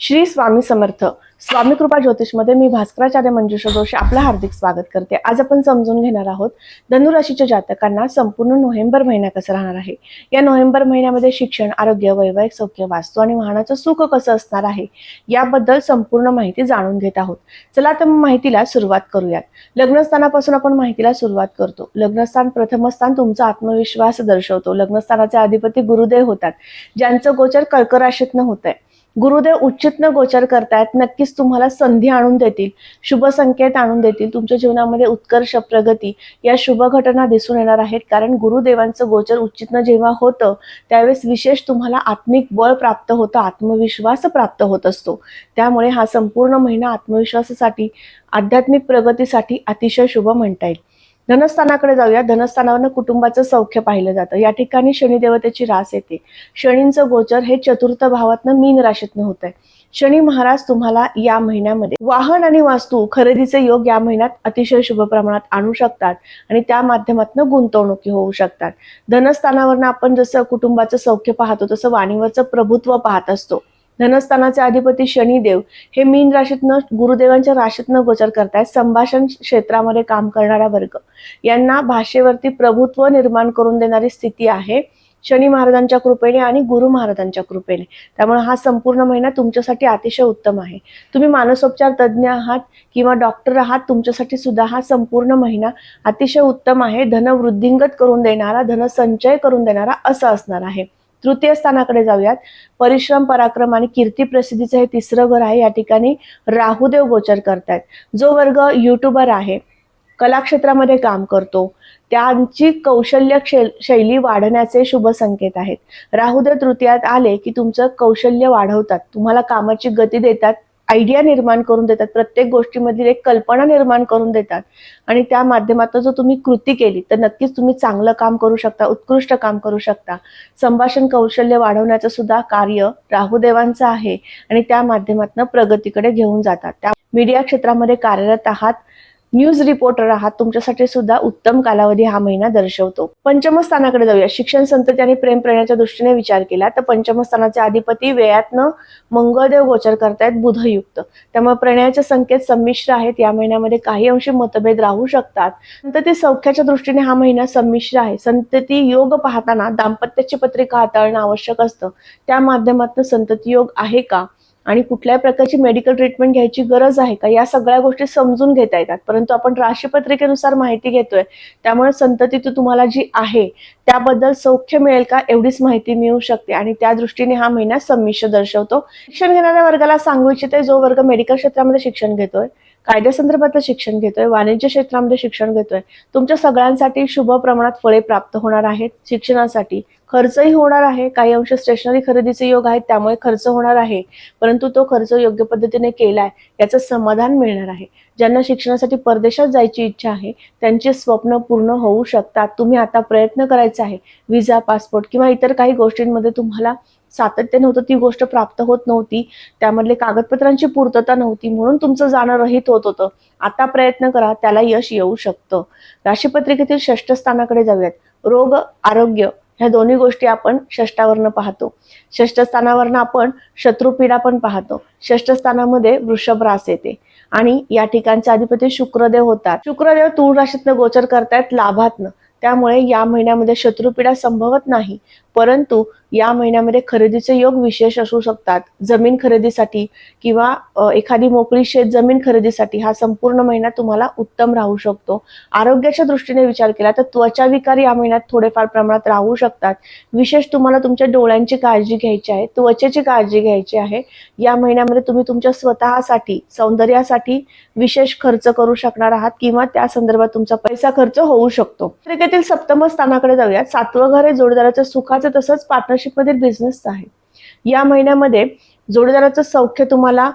श्री स्वामी समर्थ. स्वामी कृपा ज्योतिषमध्ये मी भास्कराचार्य मंजुषा जोशी आपलं हार्दिक स्वागत करते. आज आपण समजून घेणार आहोत धनुराशीच्या जातकांना संपूर्ण नोव्हेंबर महिना कसा राहणार आहे? या नोव्हेंबर महिन्यामध्ये शिक्षण आरोग्य वैवाहिक सौख्य वास्तू आणि वाहनाचं सुख कसं असणार आहे? याबद्दल संपूर्ण माहिती जाणून घेत आहोत. चला तर माहितीला सुरुवात करूयात. लग्नस्थानापासून आपण माहितीला सुरुवात करतो. लग्नस्थान प्रथमस्थान तुमचा आत्मविश्वास दर्शवतो. लग्नस्थानाचे अधिपती गुरुदेव होतात ज्यांचं गोचर कर्कराशीतनं होत आहे गुरुदेव उच्चितन गोचर करतायत नक्कीच तुम्हाला संधी आणून देतील शुभ संकेत आणून देतील तुमच्या जीवनामध्ये उत्कर्ष प्रगती या शुभ घटना दिसून येणार आहेत. कारण गुरुदेवांचं गोचर उच्चितनं जेव्हा होतं त्यावेळेस विशेष तुम्हाला आत्मिक बळ प्राप्त होतं आत्मविश्वास प्राप्त होत असतो. त्यामुळे हा संपूर्ण महिना आत्मविश्वासासाठी आध्यात्मिक प्रगतीसाठी अतिशय शुभ म्हणता येईल. धनस्थानाकडे जाऊया. धनस्थानावरनं कुटुंबाचं सौख्य पाहिलं जातं. या ठिकाणी शनिदेवतेची रास येते. शनींचं गोचर हे चतुर्थ भावातनं मीन राशीतनं होत आहे शनी महाराज तुम्हाला या महिन्यामध्ये वाहन आणि वास्तू खरेदीचे योग या महिन्यात अतिशय शुभ प्रमाणात आणू शकतात आणि त्या माध्यमातून गुंतवणुकी होऊ शकतात. धनस्थानावरनं आपण जसं कुटुंबाचं सौख्य पाहतो तसं वाणीवरचं प्रभुत्व पाहत असतो. धनस्थानाचे अधिपती शनिदेव हे मीन राशीतनं गुरुदेवांच्या राशीतनं गोचर करतायत. संभाषण क्षेत्रामध्ये काम करणारा वर्ग. यांना भाषेवरती प्रभुत्व निर्माण करून देणारी स्थिती आहे. शनी महाराजांच्या कृपेने आणि गुरु महाराजांच्या कृपेने. त्यामुळे हा संपूर्ण महिना तुमच्यासाठी अतिशय उत्तम आहे. तुम्ही मानसोपचार तज्ज्ञ आहात किंवा डॉक्टर आहात तुमच्यासाठी सुद्धा हा संपूर्ण महिना अतिशय उत्तम आहे. धन वृद्धिंगत करून देणारा धन संचय करून देणारा असं असणार आहे. तृतीय स्थानाकडे जाऊयात. परिश्रम पराक्रम आणि कीर्ती प्रसिद्धीचं हे तिसरं घर आहे. या ठिकाणी राहुदेव गोचर करतायत. जो वर्ग युट्यूबर आहे कलाक्षेत्रामध्ये काम करतो त्यांची कौशल्य शैल- शैली वाढण्याचे शुभ संकेत आहेत. राहुदेव तृतीयात आले की तुमचं कौशल्य वाढवतात. तुम्हाला कामाची गती देतात. आयडिया निर्माण करून देतात. प्रत्येक गोष्टीमधील एक कल्पना निर्माण करून देतात. आणि त्या माध्यमातून जर तुम्ही कृती केली तर नक्कीच तुम्ही चांगलं काम करू शकता उत्कृष्ट काम करू शकता. संभाषण कौशल्य वाढवण्याचं सुद्धा कार्य राहुदेवांचं आहे. आणि त्या माध्यमातून प्रगतीकडे घेऊन जातात. त्या मीडिया क्षेत्रामध्ये कार्यरत आहात न्यूज रिपोर्टर आहात तुमच्यासाठी सुद्धा उत्तम कालावधी हा महिना दर्शवतो. पंचम स्थानाकडे जाऊया. शिक्षण संतती आणि प्रेम प्रेरणाच्या दृष्टीने विचार केला तर पंचम स्थानाचे अधिपती वेळातनं मंगळदेव गोचर करतायत बुधयुक्त. त्यामुळे प्रणयाचे संकेत संमिश्र आहेत. या महिन्यामध्ये काही अंशी मतभेद राहू शकतात. संतती सौख्याच्या दृष्टीने हा महिना संमिश्र आहे. संतती योग पाहताना दाम्पत्याची पत्रिका हाताळणं आवश्यक असतं. त्या माध्यमातून संतती योग आहे का? आणि कुठल्याही प्रकारची मेडिकल ट्रीटमेंट घ्यायची गरज आहे का या सगळ्या गोष्टी समजून घेता येतात. परंतु आपण राशीपत्रिकेनुसार माहिती घेतोय त्यामुळे संतती तू तुम्हाला जी आहे त्याबद्दल सौख्य मिळेल का एवढीच माहिती मिळू शकते. आणि त्या दृष्टीने हा महिना संमिश्र दर्शवतो. शिक्षण घेणाऱ्या वर्गाला सांगू इच्छिते जो वर्ग मेडिकल क्षेत्रामध्ये शिक्षण घेतोय कायद्यासंदर्भातलं शिक्षण घेतोय वाणिज्य क्षेत्रामध्ये शिक्षण घेतोय तुमच्या सगळ्यांसाठी शुभ प्रमाणात फळे प्राप्त होणार आहेत शिक्षणासाठी. खर्चही होणार आहे. काही अंश स्टेशनरी खरेदीचे योग आहेत त्यामुळे खर्च होणार आहे. परंतु तो खर्च योग्य पद्धतीने केलाय याचं समाधान मिळणार आहे. ज्यांना शिक्षणासाठी परदेशात जायची इच्छा आहे त्यांचे स्वप्न पूर्ण होऊ शकतात. तुम्ही आता प्रयत्न करायचा आहे. विजा पासपोर्ट किंवा इतर काही गोष्टींमध्ये तुम्हाला सातत्य नव्हतं ती गोष्ट प्राप्त होत नव्हती. त्यामधले कागदपत्रांची पूर्तता नव्हती म्हणून तुमचं जाणं रहित होत होतं. आता प्रयत्न करा त्याला यश येऊ शकतं. राशीपत्रिकेतील षष्ठ स्थानाकडे जाऊयात. रोग आरोग्य ह्या दोन्ही गोष्टी आपण षष्टावरनं पाहतो. षष्टस्थानावरनं आपण शत्रुपीडा पण पाहतो. षष्टस्थानामध्ये वृषभ रास येते. आणि या ठिकाणचे अधिपती शुक्रदेव होतात. शुक्रदेव तूळ राशीतनं गोचर करतायत लाभातनं. त्यामुळे या महिन्यामध्ये शत्रुपीडा संभवत नाही. परंतु या महिन्यामध्ये खरेदीचे योग विशेष असू शकतात. जमीन खरेदीसाठी किंवा एखादी मोकळी शेत जमीन खरेदीसाठी हा संपूर्ण महिना तुम्हाला उत्तम राहू शकतो. आरोग्याच्या दृष्टीने विचार केला तर त्वचा विकार या महिन्यात थोडेफार प्रमाणात राहू शकतात. विशेष तुम्हाला तुमच्या डोळ्यांची काळजी घ्यायची आहे त्वचेची काळजी घ्यायची आहे. या महिन्यामध्ये तुम्ही तुमच्या स्वतःसाठी सौंदर्यासाठी विशेष खर्च करू शकणार आहात किंवा त्या संदर्भात तुमचा पैसा खर्च होऊ शकतो. पत्रिकेतील सप्तम स्थानाकडे जाऊयात. सातवं घर हे जोडीदाराच्या सुखाचं तसंच पार्टनरशिप मधील बिझनेसचं आहे. या महिन्यामध्ये जोडीदाराचं सौख्य तुम्हाला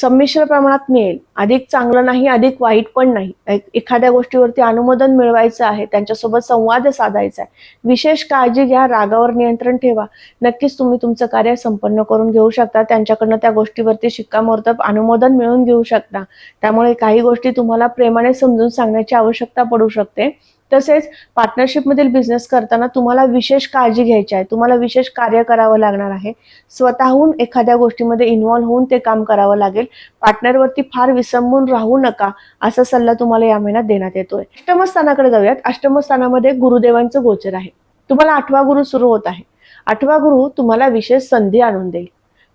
संमिश्र प्रमाणात मिळेल. अधिक चांगलं नाही अधिक वाईट पण नाही. एखाद्या गोष्टीवरती अनुमोदन मिळवायचं आहे त्यांच्यासोबत संवाद साधायचा आहे. विशेष काळजी घ्या रागावर नियंत्रण ठेवा. नक्कीच तुम्ही तुमचं कार्य संपन्न करून घेऊ शकता. त्यांच्याकडनं त्या गोष्टीवरती शिक्कामोर्तब अनुमोदन मिळवून घेऊ शकता. त्यामुळे काही गोष्टी तुम्हाला प्रेमाने समजून सांगण्याची आवश्यकता पडू शकते. तसेच पार्टनरशिपमधील बिझनेस करताना तुम्हाला विशेष काळजी घ्यायची आहे. तुम्हाला विशेष कार्य करावं लागणार आहे. स्वतःहून एखाद्या गोष्टीमध्ये इन्व्हॉल्व्ह होऊन ते काम करावं लागेल. पार्टनरवरती फार विसंबून राहू नका असा सल्ला तुम्हाला या महिन्यात देण्यात येतोय. अष्टमस्थानाकडे जाऊयात. अष्टमस्थानामध्ये गुरुदेवांचं गोचर आहे. तुम्हाला आठवा गुरु सुरू होत आहे. आठवा गुरु तुम्हाला विशेष संधी आणून देईल.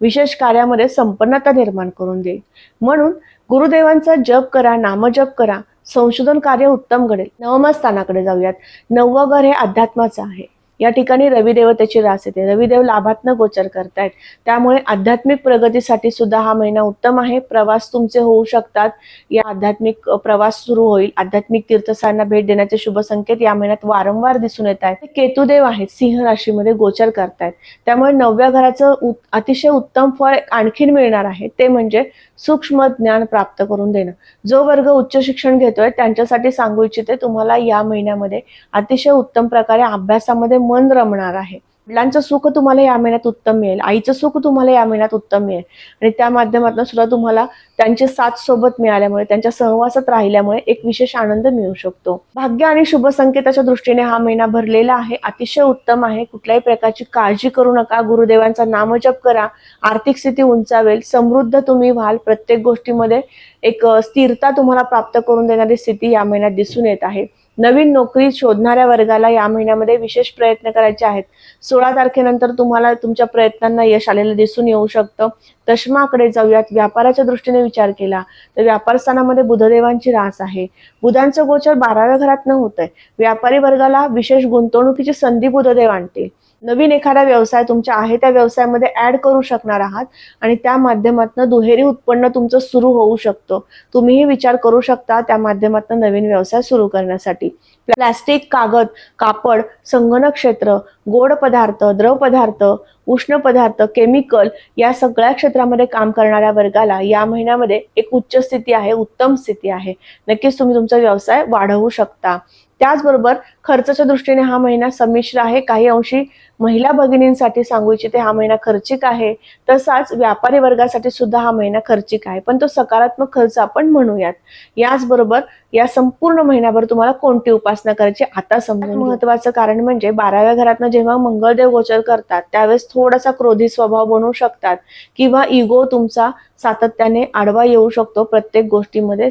विशेष कार्यामध्ये संपन्नता निर्माण करून देईल. म्हणून गुरुदेवांचा जप करा नामजप करा. संशोधन कार्य उत्तम घडेल. नवम स्थानाकडे जाऊयात. नववं घर हे अध्यात्माचं आहे. या ठिकाणी रविदेव त्याची रास येते. रविदेव लाभातनं गोचर करतायत. त्यामुळे आध्यात्मिक प्रगतीसाठी सुद्धा हा महिना उत्तम आहे. प्रवास तुमचे होऊ शकतात. या आध्यात्मिक प्रवास सुरू होईल. आध्यात्मिक तीर्थस्थांना भेट देण्याचे शुभ संकेत या महिन्यात वारंवार दिसून येत आहेत केतुदेव आहेत. सिंह राशीमध्ये गोचर करतायत. त्यामुळे नवव्या घराचं अतिशय उत्तम फळ आणखीन मिळणार आहे. ते म्हणजे सूक्ष्म ज्ञान प्राप्त करून देणं. जो वर्ग उच्च शिक्षण घेतोय त्यांच्यासाठी सांगू इच्छिते तुम्हाला या महिन्यामध्ये अतिशय उत्तम प्रकारे अभ्यासामध्ये मन रमणार आहे. वडिलांचं सुख तुम्हाला या महिन्यात उत्तम मिळेल. आईचं सुख तुम्हाला या महिन्यात उत्तम मिळेल. आणि त्या माध्यमातून सुद्धा तुम्हाला त्यांचे साथ सोबत मिळाल्यामुळे त्यांच्या सहवासात राहिल्यामुळे एक विशेष आनंद मिळू शकतो. भाग्य आणि शुभ संकेताच्या दृष्टीने हा महिना भरलेला आहे. अतिशय उत्तम आहे. कुठल्याही प्रकारची काळजी करू नका. गुरुदेवांचा नामजप करा. आर्थिक स्थिती उंचावेल. समृद्ध तुम्ही व्हाल. प्रत्येक गोष्टीमध्ये एक स्थिरता तुम्हाला प्राप्त करून देणारी स्थिती या महिन्यात दिसून येत आहे. नवीन नोकरी शोधणाऱ्या वर्गाला या महिन्यामध्ये विशेष प्रयत्न करायचे आहेत. सोळा तारखेनंतर तुम्हाला तुमच्या प्रयत्नांना यश आलेलं दिसून येऊ शकतं. दशमाकडे जाऊयात. व्यापाराच्या दृष्टीने विचार केला तर व्यापार स्थानामध्ये बुधदेवांची रास आहे. बुधांचं गोचर बाराव्या घरात न होत आहे व्यापारी वर्गाला विशेष गुंतवणुकीची संधी बुधदेव आणतील. नवीन एखादा व्यवसाय तुमच्या आहे त्या व्यवसायामध्ये ऍड करू शकणार आहात आणि त्या माध्यमातून दुहेरी उत्पन्न तुमचं सुरू होऊ शकतं. तुम्हीही विचार करू शकता त्या माध्यमातून नवीन व्यवसाय सुरू करण्यासाठी. प्लास्टिक कागद कापड संगणक क्षेत्र गोड पदार्थ द्रव पदार्थ उष्ण पदार्थ केमिकल या सगळ्या क्षेत्रामध्ये काम करणाऱ्या वर्गाला या महिन्यामध्ये एक उच्च स्थिती आहे उत्तम स्थिती आहे. नक्कीच तुम्ही तुमचा व्यवसाय वाढवू शकता. त्याचबरोबर खर्चाच्या दृष्टीने हा महिना संमिश्र आहे. काही अंशी महिला भगिनींसाठी सांगू इच्छिते हा महिना खर्चिक आहे. तसाच व्यापारी वर्गासाठी सुद्धा हा महिना खर्चिक आहे. पण तो सकारात्मक खर्च आपण म्हणूयात. याचबरोबर या संपूर्ण महिन्याभर तुम्हाला कोणती उपासना करायची आता समजून महत्वाचं कारण म्हणजे बाराव्या घरातनं जेव्हा मंगळदेव गोचर करतात त्यावेळेस थोडासा क्रोधी स्वभाव बनवू शकतात किंवा इगो तुमचा सातत्याने आडवा येऊ शकतो प्रत्येक गोष्टीमध्ये.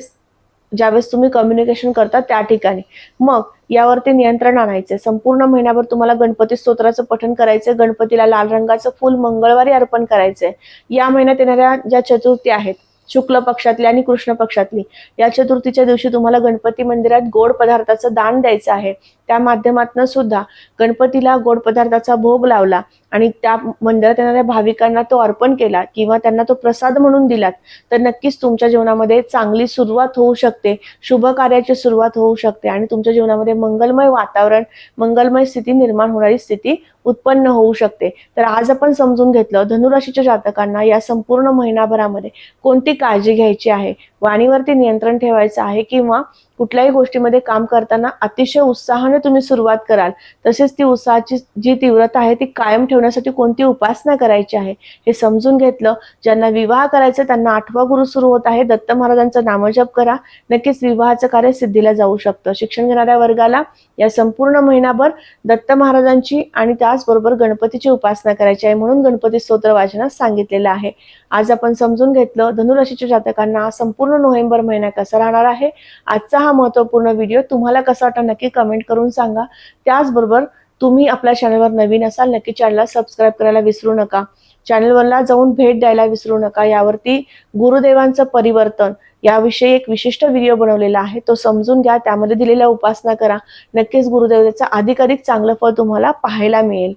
ज्यावेळेस तुम्ही कम्युनिकेशन करता त्या ठिकाणी. मग यावरती नियंत्रण आणायचे. संपूर्ण महिन्याभर तुम्हाला गणपती स्तोत्राचं पठण करायचं गणपतीला लाल रंगाचं फुल मंगळवारी अर्पण करायचंय. या महिन्यात येणाऱ्या ज्या चतुर्थी आहेत शुक्ल पक्षातली आणि कृष्ण पक्षातली या चतुर्थीच्या दिवशी तुम्हाला गणपती मंदिरात गोड पदार्थाचं दान द्यायचं आहे. त्या माध्यमातून सुद्धा गणपतीला गोड पदार्थाचा भोग लावला आणि त्या मंदिरात येणाऱ्या भाविकांना तो अर्पण केला किंवा त्यांना तो प्रसाद म्हणून दिलात तर नक्कीच तुमच्या जीवनामध्ये चांगली सुरुवात होऊ शकते शुभ कार्याची सुरुवात होऊ शकते आणि तुमच्या जीवनामध्ये मंगलमय वातावरण मंगलमय स्थिती निर्माण होणारी स्थिती उत्पन्न होऊ शकते. तर आज आपण समजून घेतलं धनुराशीच्या जातकांना या संपूर्ण महिनाभरामध्ये कोणती काळजी घ्यायची आहे वाणीवरती नियंत्रण ठेवायचं आहे किंवा कुठल्याही गोष्टीमध्ये काम करताना अतिशय उत्साहाने तुम्ही सुरुवात कराल तसेच ती उत्साहाची जी तीव्रता आहे ती कायम ठेवण्यासाठी कोणती उपासना करायची आहे हे समजून घेतलं. ज्यांना विवाह करायचं त्यांना आठवा गुरु सुरू होत आहे. दत्त महाराजांचा नामजप करा. नक्कीच विवाहाचं कार्य सिद्धीला जाऊ शकतं. शिक्षण घेणाऱ्या वर्गाला या संपूर्ण महिनाभर दत्त महाराजांची आणि त्याचबरोबर गणपतीची उपासना करायची आहे म्हणून गणपती स्तोत्र वाचनास सांगितलेलं आहे. आज आपण समजून घेतलं धनुराशीच्या जातकांना संपूर्ण नोव्हेंबर महिना कसा राहणार आहे? आजचा हा महत्त्वपूर्ण व्हिडिओ तुम्हाला कसा वाटला नक्की कमेंट करून सांगा. त्याचबरोबर तुम्ही आपल्या चॅनलवर नवीन असाल नक्की चॅनलला सबस्क्राईब करायला विसरू नका. चॅनलवरला जाऊन भेट द्यायला विसरू नका. यावरती गुरुदेवांचं परिवर्तन याविषयी एक विशिष्ट व्हिडिओ बनवलेला आहे. तो समजून घ्या. त्यामध्ये दिलेल्या उपासना करा. नक्कीच गुरुदेवतेचं अधिकाधिक चांगलं फळ तुम्हाला पाहायला मिळेल.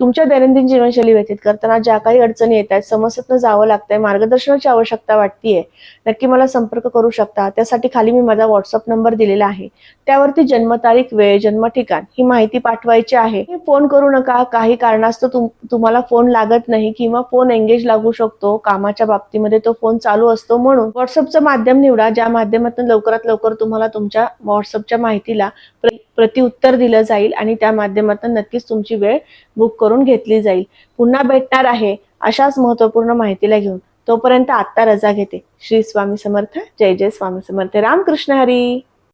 तुमच्या दैनंदिन जीवनशैली व्यतीत करताना ज्या काही अडचणी येत आहेत समस्येतनं जावं लागतंय मार्गदर्शनाची आवश्यकता वाटतीये नक्की मला संपर्क करू शकता. त्यासाठी खाली मी माझा व्हॉट्सअप नंबर दिलेला आहे. त्यावरती जन्मतारीख वेळ जन्म ठिकाण ही माहिती पाठवायची आहे. फोन करू नका. काही कारणास्तव तुम तुम्हाला फोन लागत नाही किंवा फोन एंगेज लागू शकतो. कामाच्या बाबतीमध्ये तो फोन चालू असतो म्हणून व्हॉट्सअपचं माध्यम निवडा. ज्या माध्यमातून लवकरात लवकर तुम्हाला तुमच्या व्हॉट्सअपच्या माहितीला प्रतिउत्तर दिलं जाईल आणि त्या माध्यमातून नक्कीच तुमची वेळ बुक करून घेतली जाईल. पुन्हा भेटणार आहे अशाच महत्त्वपूर्ण माहितीला घेऊन. तोपर्यंत आत्ता रजा घेते. श्री स्वामी समर्थ. जय जय स्वामी समर्थ. रामकृष्ण हरी.